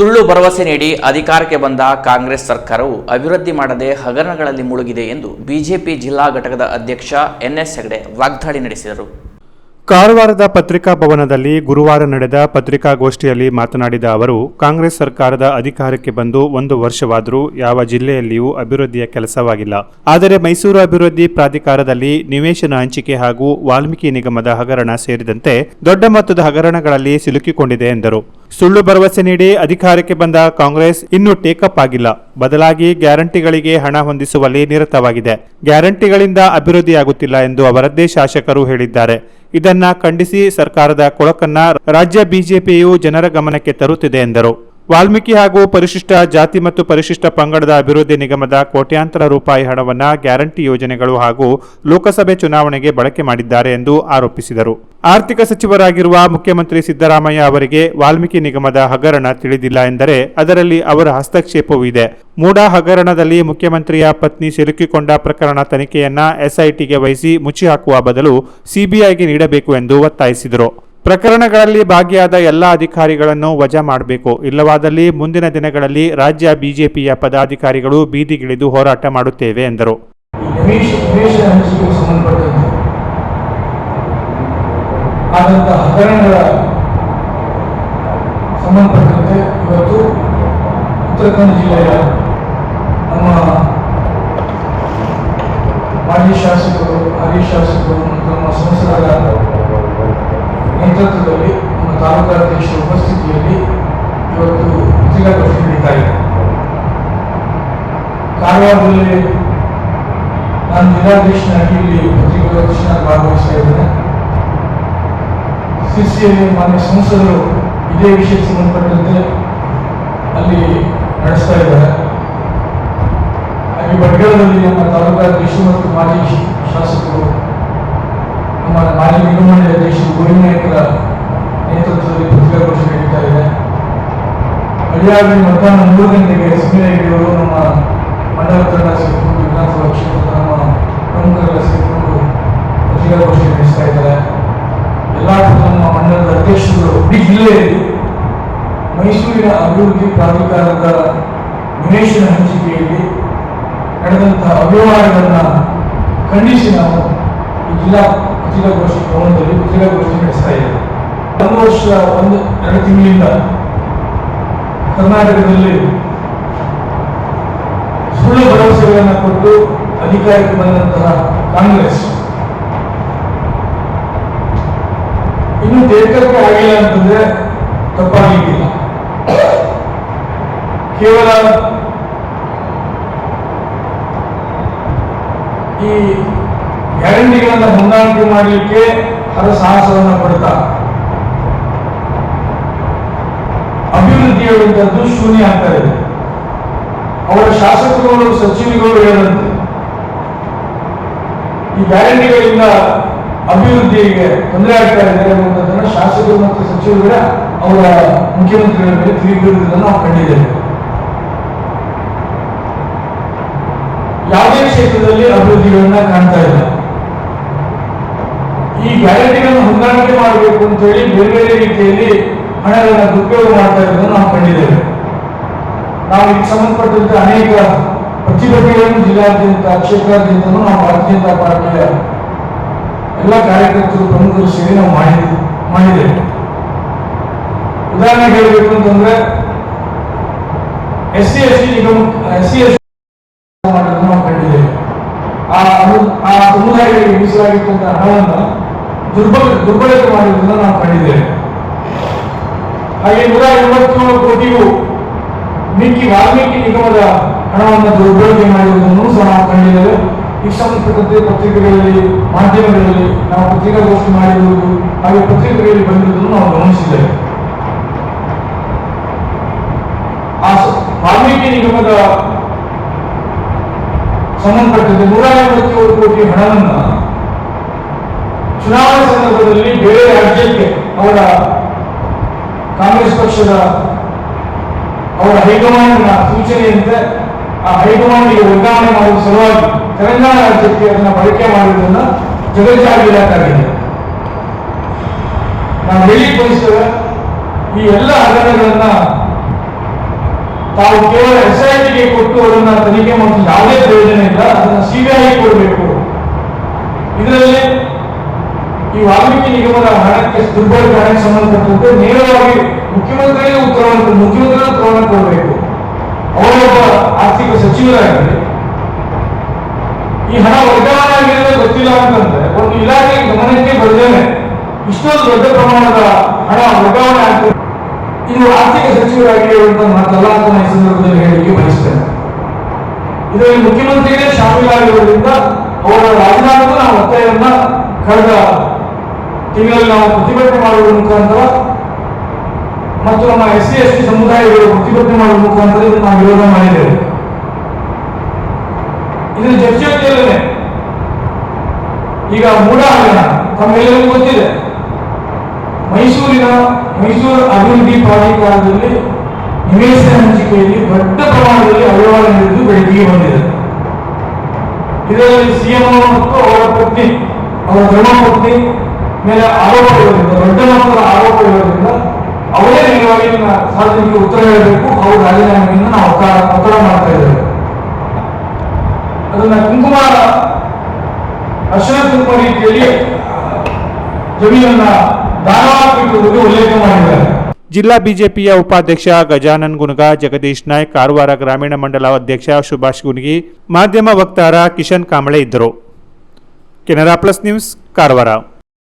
ಸುಳ್ಳು ಭರವಸೆ ನೀಡಿ ಅಧಿಕಾರಕ್ಕೆ ಬಂದ ಕಾಂಗ್ರೆಸ್ ಸರ್ಕಾರವು ಅಭಿವೃದ್ಧಿ ಮಾಡದೆ ಹಗರಣಗಳಲ್ಲಿ ಮುಳುಗಿದೆ ಎಂದು ಬಿಜೆಪಿ ಜಿಲ್ಲಾ ಘಟಕದ ಅಧ್ಯಕ್ಷ ಎನ್ಎಸ್ ಹೆಗಡೆ ವಾಗ್ದಾಳಿ ನಡೆಸಿದರು. ಕಾರವಾರದ ಪತ್ರಿಕಾ ಭವನದಲ್ಲಿ ಗುರುವಾರ ನಡೆದ ಪತ್ರಿಕಾಗೋಷ್ಠಿಯಲ್ಲಿ ಮಾತನಾಡಿದ ಅವರು, ಕಾಂಗ್ರೆಸ್ ಸರ್ಕಾರದ ಅಧಿಕಾರಕ್ಕೆ ಬಂದು ಒಂದು ವರ್ಷವಾದರೂ ಯಾವ ಜಿಲ್ಲೆಯಲ್ಲಿಯೂ ಅಭಿವೃದ್ಧಿಯ ಕೆಲಸವಾಗಿಲ್ಲ. ಆದರೆ ಮೈಸೂರು ಅಭಿವೃದ್ಧಿ ಪ್ರಾಧಿಕಾರದಲ್ಲಿ ನಿವೇಶನ ಹಂಚಿಕೆ ಹಾಗೂ ವಾಲ್ಮೀಕಿ ನಿಗಮದ ಹಗರಣ ಸೇರಿದಂತೆ ದೊಡ್ಡ ಮೊತ್ತದ ಹಗರಣಗಳಲ್ಲಿ ಸಿಲುಕಿಕೊಂಡಿದೆ ಎಂದರು. ಸುಳ್ಳು ಭರವಸೆ ನೀಡಿ ಅಧಿಕಾರಕ್ಕೆ ಬಂದ ಕಾಂಗ್ರೆಸ್ ಇನ್ನೂ ಟೇಕಪ್ ಆಗಿಲ್ಲ. ಬದಲಾಗಿ ಗ್ಯಾರಂಟಿಗಳಿಗೆ ಹಣ ಹೊಂದಿಸುವಲ್ಲಿ ನಿರತವಾಗಿದೆ. ಗ್ಯಾರಂಟಿಗಳಿಂದ ಅಭಿವೃದ್ಧಿಯಾಗುತ್ತಿಲ್ಲ ಎಂದು ಅವರದ್ದೇ ಶಾಸಕರು ಹೇಳಿದ್ದಾರೆ. ಇದನ್ನ ಖಂಡಿಸಿ ಸರ್ಕಾರದ ಕೊಳಕನ್ನ ರಾಜ್ಯ ಬಿಜೆಪಿಯು ಜನರ ಗಮನಕ್ಕೆ ತರುತ್ತಿದೆ ಎಂದರು. ವಾಲ್ಮೀಕಿ ಹಾಗೂ ಪರಿಶಿಷ್ಟ ಜಾತಿ ಮತ್ತು ಪರಿಶಿಷ್ಟ ಪಂಗಡದ ಅಭಿವೃದ್ಧಿ ನಿಗಮದ ಕೋಟ್ಯಾಂತರ ರೂಪಾಯಿ ಹಣವನ್ನು ಗ್ಯಾರಂಟಿ ಯೋಜನೆಗಳು ಹಾಗೂ ಲೋಕಸಭೆ ಚುನಾವಣೆಗೆ ಬಳಕೆ ಮಾಡಿದ್ದಾರೆ ಎಂದು ಆರೋಪಿಸಿದರು. ಆರ್ಥಿಕ ಸಚಿವರಾಗಿರುವ ಮುಖ್ಯಮಂತ್ರಿ ಸಿದ್ದರಾಮಯ್ಯ ಅವರಿಗೆ ವಾಲ್ಮೀಕಿ ನಿಗಮದ ಹಗರಣ ತಿಳಿದಿಲ್ಲ ಎಂದರೆ ಅದರಲ್ಲಿ ಅವರ ಹಸ್ತಕ್ಷೇಪವೂ ಇದೆ. ಮೂಡಾ ಹಗರಣದಲ್ಲಿ ಮುಖ್ಯಮಂತ್ರಿಯ ಪತ್ನಿ ಸಿಲುಕಿಕೊಂಡ ಪ್ರಕರಣ ತನಿಖೆಯನ್ನ ಎಸ್ಐಟಿಗೆ ವಹಿಸಿ ಮುಚ್ಚಿ ಹಾಕುವ ಬದಲು ಸಿಬಿಐಗೆ ನೀಡಬೇಕು ಎಂದು ಒತ್ತಾಯಿಸಿದರು. ಪ್ರಕರಣಗಳಲ್ಲಿ ಭಾಗಿಯಾದ ಎಲ್ಲ ಅಧಿಕಾರಿಗಳನ್ನು ವಜಾ ಮಾಡಬೇಕು. ಇಲ್ಲವಾದಲ್ಲಿ ಮುಂದಿನ ದಿನಗಳಲ್ಲಿ ರಾಜ್ಯ ಬಿಜೆಪಿಯ ಪದಾಧಿಕಾರಿಗಳು ಬೀದಿಗಿಳಿದು ಹೋರಾಟ ಮಾಡುತ್ತೇವೆ, ಎಂದರು. ಸಂಬಂಧಪಟ್ಟಂತೆ ಇವತ್ತು ಉತ್ತರ ಕನ್ನಡ ಜಿಲ್ಲೆಯ ಜಿಲ್ಲಾಧ್ಯಕ್ಷನಾಗಿ ಇಲ್ಲಿ ಪತ್ರಿಕಾಗೋಷ್ಠಿಯಲ್ಲಿ ಭಾಗವಹಿಸ್ತಾ ಇದ್ದೇನೆ ಸಿಸಿಯಲ್ಲಿ ಮಾನ್ಯ ಸಂಸದರು ಇದೇ ವಿಷಯಕ್ಕೆ ಸಂಬಂಧಪಟ್ಟಂತೆ ಅಲ್ಲಿ ನಡೆಸ್ತಾ ಇದ್ದಾರೆ. ಹಾಗೆ ಬಡ್ಗಲದಲ್ಲಿ ನಮ್ಮ ತಾಲೂಕಾಧ್ಯಕ್ಷರು ಮತ್ತು ಮಾಜಿ ಶಾಸಕರು, ನಮ್ಮ ಮಾಜಿ ನಿಗಮಂಡಳಿ ಅಧ್ಯಕ್ಷರು ಗೋವಿನಾಯಕರ ನೇತೃತ್ವದಲ್ಲಿ ಪತ್ರಿಕಾಗೋಷ್ಠಿ ನಡೀತಾ ಇದೆ. ಅಡಿಯಾಗಿ ಮಧ್ಯಾಹ್ನ ಮೂರು ಗಂಟೆಗೆ ಸಿದ್ದರಾಮಯ್ಯವರು ಅಭಿವೃದ್ಧಿ ಪ್ರಾಧಿಕಾರದ ನಿವೇಶನ ಹಂಚಿಕೆಯಲ್ಲಿ ನಡೆದಂತಹ ಅವ್ಯವಹಾರಗಳನ್ನು ಖಂಡಿಸಿ ನಾವು ಈ ಜಿಲ್ಲಾ ಪತ್ರಿಕಾಗೋಷ್ಠಿ ಭವನದಲ್ಲಿ ಪತ್ರಿಕಾಗೋಷ್ಠಿ ನಡೆಸ್ತಾ ಇದ್ದೇವೆ ಒಂದು ವರ್ಷ, ಒಂದು, ಎರಡು ತಿಂಗಳಿಂದ ಕರ್ನಾಟಕದಲ್ಲಿ ಸುಳ್ಳು ಭರವಸೆಗಳನ್ನು ಕೊಟ್ಟು ಅಧಿಕಾರಕ್ಕೆ ಬಂದಂತಹ ಕಾಂಗ್ರೆಸ್. ಇನ್ನು ದೇಶಕ್ಕೆ ಆಗಿಲ್ಲ ಅಂತಂದ್ರೆ ತಪ್ಪಾಗಲಿಕ್ಕಿಲ್ಲ. ಕೇವಲ ಈ ಗ್ಯಾರಂಟಿಗಳನ್ನು ಹೊಂದಾಣಿಕೆ ಮಾಡಲಿಕ್ಕೆ ಹರಸಾಹಸವನ್ನು ಸಾಹಸವನ್ನ ಅಭಿವೃದ್ಧಿ ಹೇಳುವಂಥದ್ದು ಶೂನ್ಯ ಆಗ್ತಾ ಇದೆ ಅವರ ಶಾಸಕರುಗಳು, ಸಚಿವರುಗಳು ಹೇಳಂತೆ ಈ ಗ್ಯಾರಂಟಿಗಳಿಂದ ಅಭಿವೃದ್ಧಿಗೆ ತೊಂದರೆ ಆಗ್ತಾ ಇದೆ ಅನ್ನುವಂಥದ್ದನ್ನು ಶಾಸಕರು ಮತ್ತು ಸಚಿವರುಗಳ ಅವರ ಮುಖ್ಯಮಂತ್ರಿಗಳ ಮೇಲೆ ತಿಳಿದಿರುವುದನ್ನು ನಾವು ಕಂಡಿದ್ದೇವೆ ಯಾವುದೇ ಕ್ಷೇತ್ರದಲ್ಲಿ ಅಭಿವೃದ್ಧಿಗಳನ್ನ ಕಾಣ್ತಾ ಇಲ್ಲ. ಈ ಗ್ಯಾರಂಟಿಗಳನ್ನು ಹೊಂದಾಣಿಕೆ ಮಾಡಬೇಕು ಅಂತ ಹೇಳಿ ಬೇರೆ ಬೇರೆ ರೀತಿಯಲ್ಲಿ ಹಣಗಳನ್ನು ದುರುಪಯೋಗ ಮಾಡ್ತಾ ಇರೋದನ್ನು ನಾವು ಕಂಡಿದ್ದೇವೆ. ನಾವು ಇದಕ್ಕೆ ಸಂಬಂಧಪಟ್ಟಂತೆ ಅನೇಕ ಪ್ರತಿಭಟನೆಗಳನ್ನು ಜಿಲ್ಲಾದ್ಯಂತ, ಕ್ಷೇತ್ರಾದ್ಯಂತನೂ ನಾವು ಭಾರತೀಯ ಜನತಾ ಪಾರ್ಟಿಯ ಎಲ್ಲ ಕಾರ್ಯಕರ್ತರು ಪ್ರಮುಖರು ಸೇರಿ ನಾವು ಮಾಡಿ ಮಾಡಿದ್ದೇವೆ. ಉದಾಹರಣೆ ಹೇಳಬೇಕು ಅಂತಂದ್ರೆ, ಎಸ್ ಸಿ ಎಸ್ ಸಿ ನಿಗಮ, ಎಸ್ ಸಿ ಎಸ್ ಮಾಡೋದನ್ನು ನಾವು ಕಂಡಿದ್ದೇವೆ ಆ ಅನು- ಆ ಮೀಸಲಾಗಿರ್ತಂತಹ ಹಣವನ್ನು ದುರ್ಬಲ ದುರ್ಬಳಕೆ ಮಾಡಿರುವುದನ್ನು ನಾವು ಕಂಡಿದ್ದೇವೆ ಹಾಗೆ ನೂರ ಎಂಬತ್ತೇಳು ಕೋಟಿಗೂ ಮಿಕ್ಕಿ ವಾಲ್ಮೀಕಿ ನಿಗಮದ ಹಣವನ್ನು ದುರ್ಬಳಕೆ ಮಾಡಿರುವುದನ್ನು ಸಹ ನಾವು ಕಂಡಿದ್ದೇವೆ. ಈ ಸಂಬಂಧಪಟ್ಟಂತೆ ಪತ್ರಿಕೆಗಳಲ್ಲಿ, ಮಾಧ್ಯಮಗಳಲ್ಲಿ ನಾವು ಪತ್ರಿಕಾಗೋಷ್ಠಿ ಮಾಡಿರುವುದು ಹಾಗೆ ಪತ್ರಿಕೆಗಳಲ್ಲಿ ಬಂದಿರುವುದನ್ನು ನಾವು ಗಮನಿಸಿದ್ದೇವೆ. ಆ ವಾಲ್ಮೀಕಿ ನಿಗಮದ ಸಂಬಂಧಪಟ್ಟಂತೆ ನೂರ ಎಂಬತ್ತೇಳು ಕೋಟಿ ಹಣವನ್ನು ಚುನಾವಣೆ ಸಂದರ್ಭದಲ್ಲಿ ಬೇರೆ ರಾಜ್ಯಕ್ಕೆ ಅವರ ಕಾಂಗ್ರೆಸ್ ಪಕ್ಷದ ಅವರ ಹೈಕಮಾಂಡ್ನ ಸೂಚನೆಯಂತೆ ಆ ಹೈಕಮಾಂಡ್ಗೆ ವರ್ಗಾವಣೆ ಮಾಡುವ ಸಲುವಾಗಿ ತೆಲಂಗಾಣ ರಾಜ್ಯಕ್ಕೆ ಅದನ್ನು ಬಳಕೆ ಮಾಡುವುದನ್ನು ಜಗಜ್ಜಾಹೀರಾತಾಗಿದೆ ನಾವು ಹೇಳಿ ಬಯಸ್ತೇವೆ ಈ ಎಲ್ಲ ಹಗರಣಗಳನ್ನ ತಾವು ಕೇವಲ ಎಸ್ಐಟಿಗೆ ಕೊಟ್ಟು ಅದನ್ನ ತನಿಖೆ ಮಾಡಲು ಯಾವುದೇ ಪ್ರಯೋಜನ ಇಲ್ಲ, ಅದನ್ನು ಸಿಬಿಐ ಕೊಡಬೇಕು. ಇದರಲ್ಲಿ ಈ ವಾಲ್ಮೀಕಿ ನಿಗಮದ ಹಣಕ್ಕೆ ದುರ್ಬಳಕೆ ಹಣಕ್ಕೆ ಸಂಬಂಧಪಟ್ಟಂತೆ ನೇರವಾಗಿ ಮುಖ್ಯಮಂತ್ರಿಗಳೇ ಉತ್ತರವನ್ನು ಮುಖ್ಯಮಂತ್ರಿಗಳೇ ಉತ್ತರವನ್ನು ಕೊಡಬೇಕು. ಅವರೊಬ್ಬ ಆರ್ಥಿಕ ಸಚಿವರಾಗಿ ಈ ಹಣ ವರ್ಗಾವಣೆ ಆಗಿರೋದೇ ಗೊತ್ತಿಲ್ಲ ಅಂತಂದ್ರೆ ಒಂದು ಇಲಾಖೆ ಗಮನಕ್ಕೆ ಬರದೇನೆ ಇಷ್ಟೊಂದು ದೊಡ್ಡ ಪ್ರಮಾಣದ ಹಣ ವರ್ಗಾವಣೆ ಆಗ್ತದೆ ಇದು. ಆರ್ಥಿಕ ಸಚಿವರಾಗಿ ಮಾತಲ್ಲ ಅಂತ ನಾನು ಈ ಸಂದರ್ಭದಲ್ಲಿ ಹೇಳಲಿಕ್ಕೆ ಬಯಸ್ತೇನೆ. ಇದರಲ್ಲಿ ಮುಖ್ಯಮಂತ್ರಿಗಳೇ ಶಾಮೀಲಾಗಿರುವುದರಿಂದ ಅವರ ರಾಜೀನಾಮೆಗೂ ನಾವು ಒತ್ತಾಯವನ್ನ ಕಳೆದ ತಿಂಗಳಲ್ಲಿ ನಾವು ಪ್ರತಿಭಟನೆ ಮಾಡುವ ಮುಖಾಂತರ ಮತ್ತು ನಮ್ಮ ಎಸ್ ಸಿ ಎಸ್ ಟಿ ಸಮುದಾಯಗಳು ಪ್ರತಿಭಟನೆ ಮಾಡುವ ಮುಖಾಂತರ ಇದನ್ನು ನಾವು ವಿರೋಧ ಮಾಡಿದ್ದೇವೆ. ಇದರ ಜೊತೆಯಲ್ಲೇ ಈಗ ಮೂಡ ಹಗರಣ, ತಮ್ಮೆಲ್ಲರಿಗೂ ಗೊತ್ತಿದೆ. ಮೈಸೂರಿನ, ಮೈಸೂರು ಅಭಿವೃದ್ಧಿ ಪ್ರಾಧಿಕಾರದಲ್ಲಿ ನಿವೇಶನ ಹಂಚಿಕೆಯಲ್ಲಿ ದೊಡ್ಡ ಪ್ರಮಾಣದಲ್ಲಿ ಅವ್ಯವಹಾರ ನಡೆದು ಬೆಳಕಿಗೆ ಬಂದಿದೆ. ಇದರಲ್ಲಿ ಸಿಎಂ ಮತ್ತು ಅವರ ಪತ್ನಿ, ಅವರ ಧರ್ಮಪತ್ನಿ ಮೇಲೆ ಆರೋಪಗಳಿರೋದ್ರಿಂದ ದೊಡ್ಡ ಮಟ್ಟದ ಆರೋಪ ಇರೋದ್ರಿಂದ ಅವರೇ ನೇರವಾಗಿ ಸಾರ್ವಜನಿಕ ಉತ್ತರ ಹೇಳಬೇಕು. ಅವ್ರ ರಾಜೀನಾಮೆಯಿಂದ ನಾವು ಒತ್ತಡ ಒತ್ತಡ ಮಾಡ್ತಾ ಇದ್ದೇವೆ. ಅದನ್ನ ಕುಂಕುಮ ಅರ್ಶನ ಕುಂಕುಮ ರೀತಿಯಲ್ಲಿ ಜಮೀನನ್ನ ದಾನವಾಗಿ ಉಲ್ಲೇಖ ಮಾಡಿದ್ದಾರೆ. ಜಿಲ್ಲಾ ಬಿಜೆಪಿಯ ಉಪಾಧ್ಯಕ್ಷ ಗಜಾನನ್ ಗುಣಗ ಜಗದೀಶ್ ನಾಯ್ಕ್, ಕಾರವಾರ ಗ್ರಾಮೀಣ ಮಂಡಲ ಅಧ್ಯಕ್ಷ ಸುಭಾಷ್ ಗುನ್ಗಿ, ಮಾಧ್ಯಮ ವಕ್ತಾರ ಕಿಶನ್ ಕಾಂಬಳೆ ಇದ್ದರು. Canara plus news, Karwar.